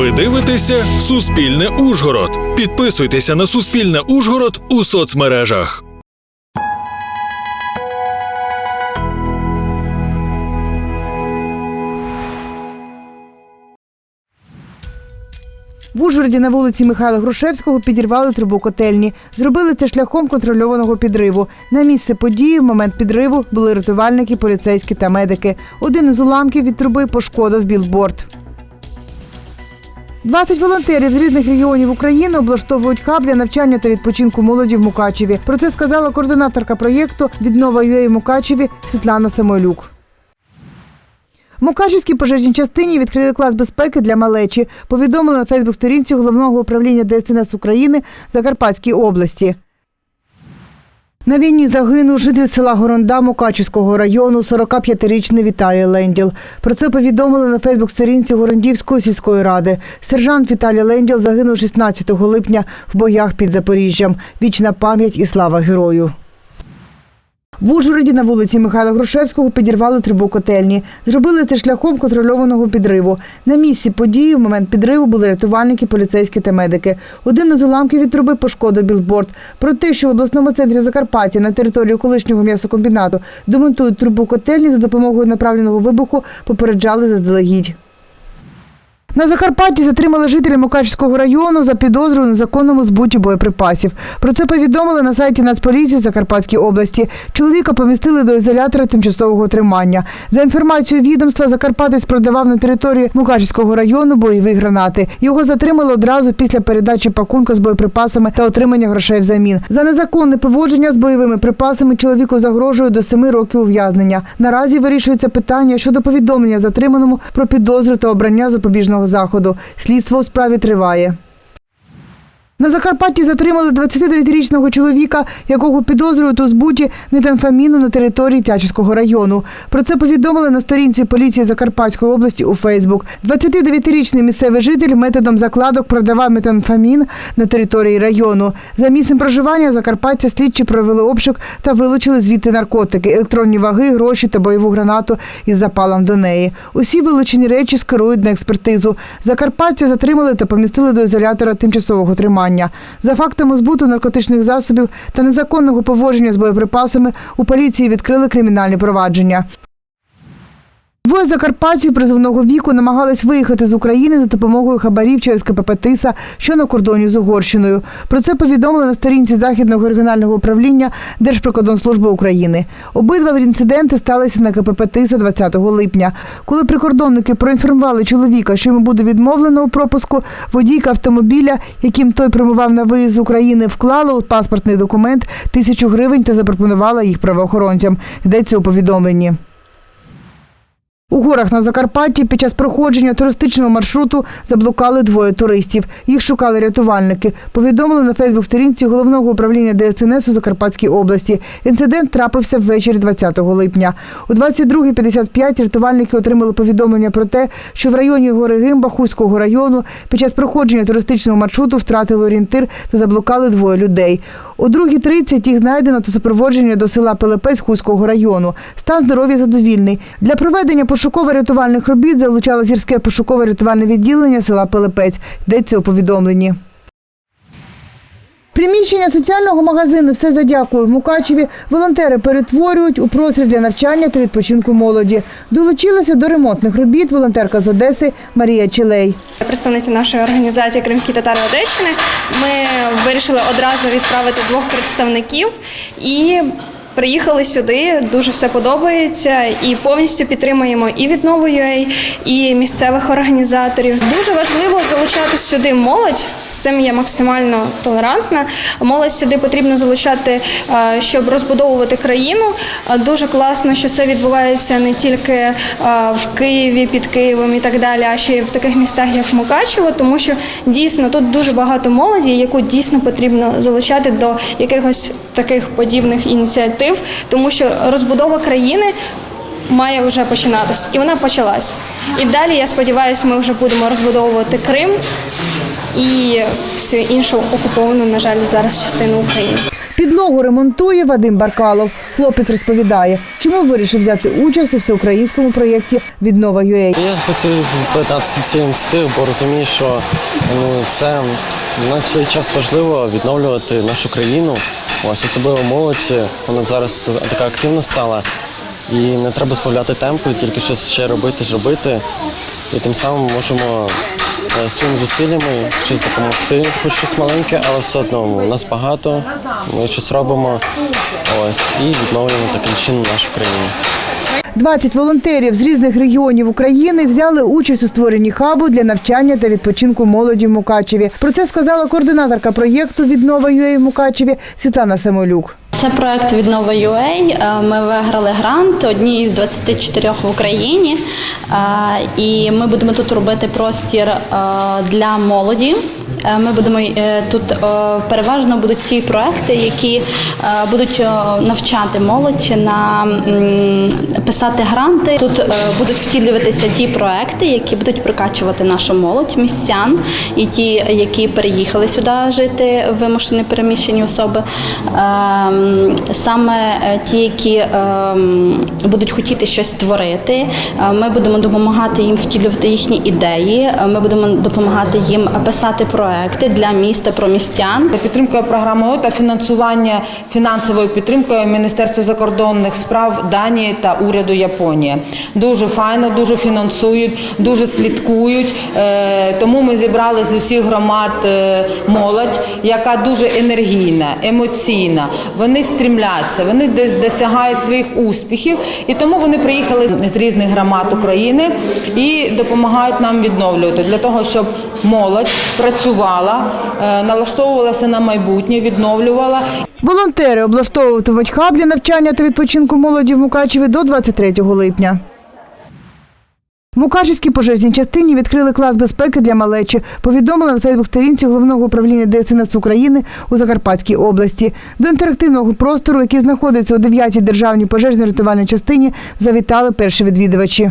Ви дивитеся Суспільне Ужгород. Підписуйтеся на Суспільне Ужгород у соцмережах. В Ужгороді на вулиці Михайла Грушевського підірвали трубу котельні. Зробили це шляхом контрольованого підриву. На місце події в момент підриву були рятувальники, поліцейські та медики. Один із уламків від труби пошкодив білборд. 20 волонтерів з різних регіонів України облаштовують хаб для навчання та відпочинку молоді в Мукачеві. Про це сказала координаторка проєкту Віднова ЮЕ Мукачеві Світлана Самойлюк. Мукачівській пожежній частині відкрили клас безпеки для малечі. Повідомили на Фейсбук-сторінці головного управління ДСНС України Закарпатській області. На війні загинув житель села Горонда Мукачівського району 45-річний Віталій Ленділ. Про це повідомили на Фейсбук-сторінці Горондівської сільської ради. Сержант Віталій Ленділ загинув 16 липня в боях під Запоріжжям. Вічна пам'ять і слава герою. В Ужгороді на вулиці Михайла Грушевського підірвали трубу котельні. Зробили це шляхом контрольованого підриву. На місці події в момент підриву були рятувальники, поліцейські та медики. Один із уламків від труби пошкодив білборд. Про те, що в обласному центрі Закарпаття на території колишнього м'ясокомбінату демонтують трубу котельні за допомогою направленого вибуху, попереджали заздалегідь. На Закарпатті затримали жителя Мукачівського району за підозрою у незаконному збуті боєприпасів. Про це повідомили на сайті Нацполіції в Закарпатській області. Чоловіка помістили до ізолятора тимчасового тримання. За інформацією відомства, Закарпатець продавав на території Мукачівського району бойові гранати. Його затримали одразу після передачі пакунка з боєприпасами та отримання грошей взамін. За незаконне поводження з бойовими припасами чоловіку загрожує до семи років ув'язнення. Наразі вирішується питання щодо повідомлення затриманому про підозру та обрання запобіжного заходу. Слідство у справі триває. На Закарпатті затримали 29-річного чоловіка, якого підозрюють у збуті метамфаміну на території Тячівського району. Про це повідомили на сторінці поліції Закарпатської області у Фейсбук. 29-річний місцевий житель методом закладок продавав метамфамін на території району. За місцем проживання закарпатця слідчі провели обшук та вилучили звідти наркотики, електронні ваги, гроші та бойову гранату із запалом до неї. Усі вилучені речі скерують на експертизу. Закарпатця затримали та помістили до ізолятора тимчасового тримання. За фактами збуту наркотичних засобів та незаконного поводження з боєприпасами у поліції відкрили кримінальні провадження. Двоє закарпатців призовного віку намагались виїхати з України за допомогою хабарів через КПП «Тиса», що на кордоні з Угорщиною. Про це повідомили на сторінці Західного регіонального управління Держприкордонслужби України. Обидва інциденти сталися на КПП «Тиса» 20 липня. Коли прикордонники проінформували чоловіка, що йому буде відмовлено у пропуску, водійка автомобіля, яким той прямував на виїзд з України, вклала у паспортний документ тисячу гривень та запропонувала їх правоохоронцям. Йдеться у повідомленні. У горах на Закарпатті під час проходження туристичного маршруту заблукали двоє туристів. Їх шукали рятувальники. Повідомили на Фейсбук-сторінці головного управління ДСНС у Закарпатській області. Інцидент трапився ввечері 20 липня. У 22.55 рятувальники отримали повідомлення про те, що в районі гори Гимба Хуського району під час проходження туристичного маршруту втратили орієнтир та заблукали двоє людей. О 2.30 їх знайдено та супроводження до села Пилипець Хуського району. Стан здоров'я задовільний. Для проведення пошуково-рятувальних робіт залучало гірське пошуково-рятувальне відділення села Пилипець. Йдеться у повідомленні. Приміщення соціального магазину все за дякую в Мукачеві волонтери перетворюють у простір для навчання та відпочинку молоді. Долучилася до ремонтних робіт волонтерка з Одеси Марія Челей. Представниця нашої організації Кримські татари Одещини. Ми вирішили одразу відправити двох представників і приїхали сюди. Дуже все подобається і повністю підтримуємо і віднову UA, і місцевих організаторів. Дуже важливо залучати сюди молодь. З цим я максимально толерантна. Молодь сюди потрібно залучати, е, щоб розбудовувати країну. Е, Дуже класно, що це відбувається не тільки е, в Києві, під Києвом і так далі, а ще й в таких містах, як Мукачево, тому що дійсно тут дуже багато молоді, яку дійсно потрібно залучати до якихось таких подібних ініціатив, тому що розбудова країни. Має вже починатись, і вона почалась. І далі я сподіваюся, ми вже будемо розбудовувати Крим і всю іншу окуповану, на жаль, зараз частину України. Підлогу ремонтує Вадим Баркалов. Хлопець розповідає, чому вирішив взяти участь у всеукраїнському проєкті Віднова UA. Я хотів доєднатися до цієї ініціативи, бо розумію, що ну, це на цей час важливо відновлювати нашу країну. Ось особливо молодь, вона зараз така активна стала. І не треба справляти темпу, тільки щось ще робити, ж робити. І тим самим можемо е, своїми зусиллями щось допомогти, хоч щось маленьке, але все одно нас багато, ми щось робимо. Ось і відновлюємо таким чином нашу країну. 20 волонтерів з різних регіонів України взяли участь у створенні хабу для навчання та відпочинку молоді в Мукачеві. Про це сказала координаторка проєкту Віднова UA в Мукачеві Світлана Самолюк. Це проект Віднова UA. Е, Ми виграли грант одній з 24 в Україні. Е, І ми будемо тут робити простір е, для молоді. Е, Ми будемо е, тут е, переважно будуть ті проекти, які будуть навчати молодь на писати гранти. Тут будуть втілюватися ті проекти, які будуть прокачувати нашу молодь, містян і ті, які переїхали сюди жити, вимушені переміщені особи. Саме ті, які будуть хотіти щось створити, ми будемо допомагати їм втілювати їхні ідеї. Ми будемо допомагати їм писати проекти для міста про містян. Підтримкою програми ООН та фінансування фінансовою підтримкою Міністерства закордонних справ Данії та уряду Японії. Дуже файно, дуже фінансують, дуже слідкують. Е, Тому ми зібрали з усіх громад е, молодь, яка дуже енергійна, емоційна. Вони стрімляться, вони досягають своїх успіхів, і тому вони приїхали з різних громад України і допомагають нам відновлювати для того, щоб молодь працювала, е, налаштовувалася на майбутнє, відновлювала Волонтери облаштовуватимуть хаб для навчання та відпочинку молоді в Мукачеві до 23 липня. В Мукачевській пожежній частині відкрили клас безпеки для малечі. Повідомили на Фейсбук-сторінці головного управління ДСНС України у Закарпатській області. До інтерактивного простору, який знаходиться у 9-й державній пожежно-рятувальній частині, завітали перші відвідувачі.